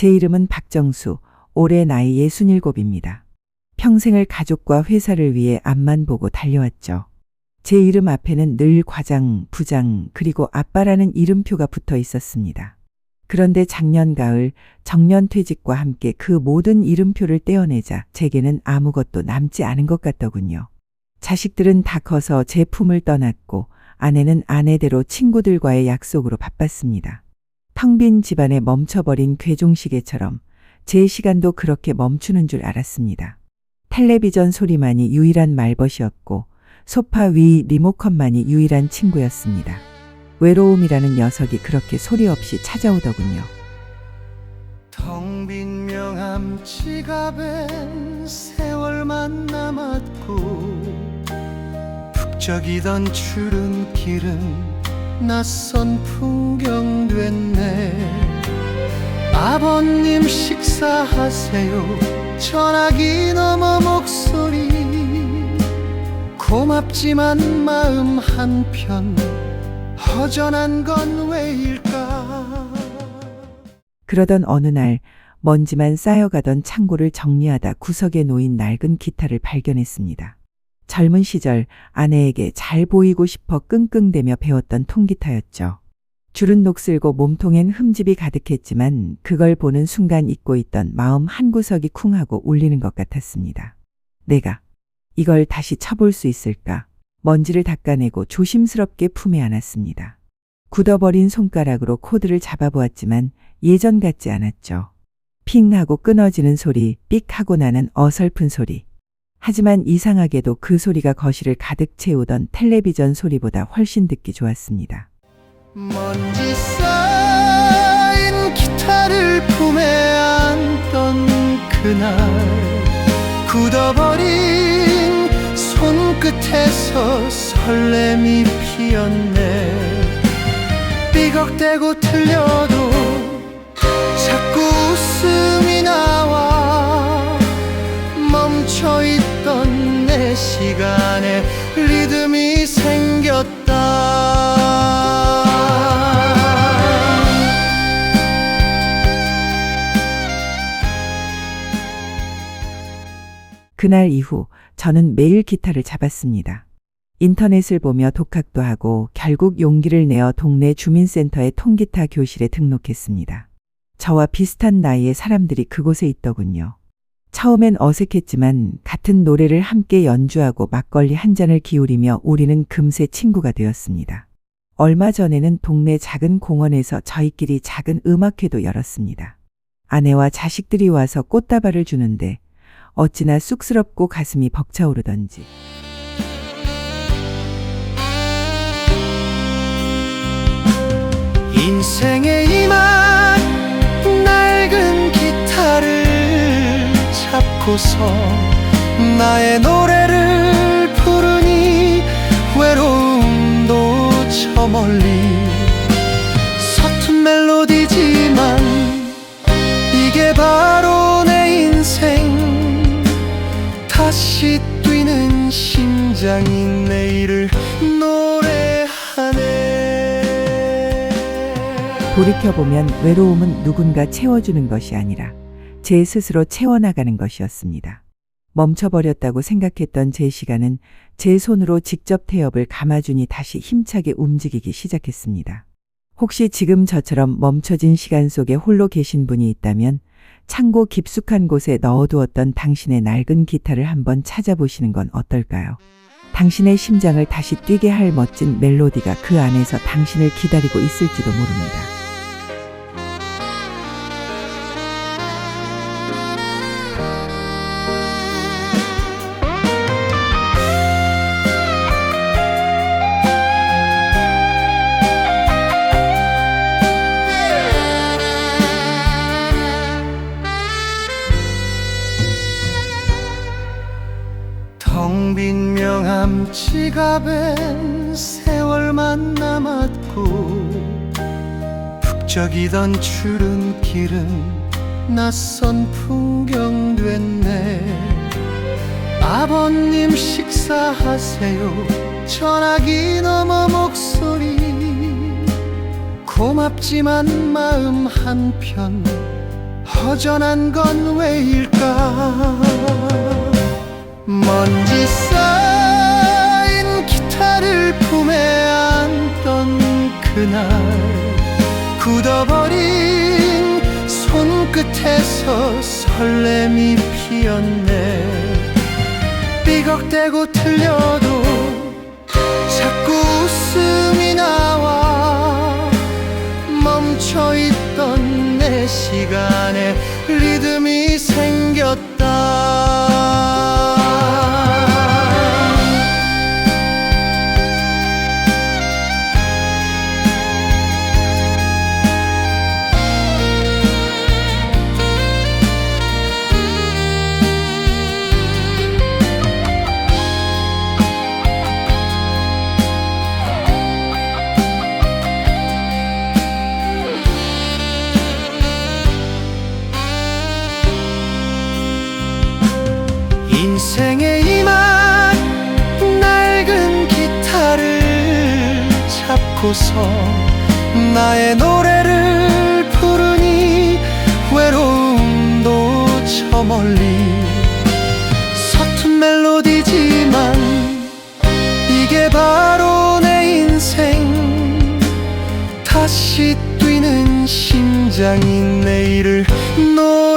제 이름은 박정수, 올해 나이 67입니다. 평생을 가족과 회사를 위해 앞만 보고 달려왔죠. 제 이름 앞에는 늘 과장, 부장, 그리고 아빠라는 이름표가 붙어 있었습니다. 그런데 작년 가을 정년 퇴직과 함께 그 모든 이름표를 떼어내자 제게는 아무것도 남지 않은 것 같더군요. 자식들은 다 커서 제 품을 떠났고 아내는 아내대로 친구들과의 약속으로 바빴습니다. 텅 빈 집안에 멈춰버린 괴종시계처럼 제 시간도 그렇게 멈추는 줄 알았습니다. 텔레비전 소리만이 유일한 말벗이었고 소파 위 리모컨만이 유일한 친구였습니다. 외로움이라는 녀석이 그렇게 소리 없이 찾아오더군요. 텅 빈 명함 지갑엔 세월만 남았고 북적이던 출근길은 낯선 풍경 됐네. 아버님 식사하세요. 전화기 넘어 목소리. 고맙지만 마음 한편 허전한 건 왜일까? 그러던 어느 날 먼지만 쌓여가던 창고를 정리하다 구석에 놓인 낡은 기타를 발견했습니다. 젊은 시절 아내에게 잘 보이고 싶어 끙끙대며 배웠던 통기타였죠. 줄은 녹슬고 몸통엔 흠집이 가득했지만 그걸 보는 순간 잊고 있던 마음 한구석이 쿵하고 울리는 것 같았습니다. 내가 이걸 다시 쳐볼 수 있을까? 먼지를 닦아내고 조심스럽게 품에 안았습니다. 굳어버린 손가락으로 코드를 잡아보았지만 예전 같지 않았죠. 핑 하고 끊어지는 소리, 삑 하고 나는 어설픈 소리. 하지만 이상하게도 그 소리가 거실을 가득 채우던 텔레비전 소리보다 훨씬 듣기 좋았습니다. 먼지 쌓인 기타를 품에 안던 그날 굳어버린 손끝에서 설렘이 피었네 삐걱대고 틀려 멈춰 있던 내 시간에 리듬이 생겼다 그날 이후 저는 매일 기타를 잡았습니다. 인터넷을 보며 독학도 하고 결국 용기를 내어 동네 주민센터의 통기타 교실에 등록했습니다. 저와 비슷한 나이의 사람들이 그곳에 있더군요. 처음엔 어색했지만 같은 노래를 함께 연주하고 막걸리 한 잔을 기울이며 우리는 금세 친구가 되었습니다. 얼마 전에는 동네 작은 공원에서 저희끼리 작은 음악회도 열었습니다. 아내와 자식들이 와서 꽃다발을 주는데 어찌나 쑥스럽고 가슴이 벅차오르던지. 잡고서 나의 노래를 부르니 외로움도 저 멀리 서툰 멜로디지만 이게 바로 내 인생. 다시 뛰는 심장이 내일을 노래하네. 돌이켜보면 외로움은 누군가 채워주는 것이 아니라 제 스스로 채워나가는 것이었습니다. 멈춰버렸다고 생각했던 제 시간은 제 손으로 직접 태엽을 감아주니 다시 힘차게 움직이기 시작했습니다. 혹시 지금 저처럼 멈춰진 시간 속에 홀로 계신 분이 있다면 창고 깊숙한 곳에 넣어두었던 당신의 낡은 기타를 한번 찾아보시는 건 어떨까요? 당신의 심장을 다시 뛰게 할 멋진 멜로디가 그 안에서 당신을 기다리고 있을지도 모릅니다. 지갑엔 세월만 남았고 북적이던 출근길은 낯선 풍경 됐네. 아버님 식사하세요. 전화기 넘어 목소리. 고맙지만 마음 한편 허전한 건 왜일까? 먼지 쌓인 기타를 품에 안던 그날 굳어버린 손끝에서 설렘이 피었네. 삐걱대고 틀려도 자꾸 웃음이 나와 멈춰있던 내 시간에 리듬이 생겼다 인생의 이만 낡은 기타를 잡고서 나의 노래를 부르니 외로움도 저 멀리 서툰 멜로디지만 이게 바로 내 인생. 다시 뛰는 심장이 내일을 노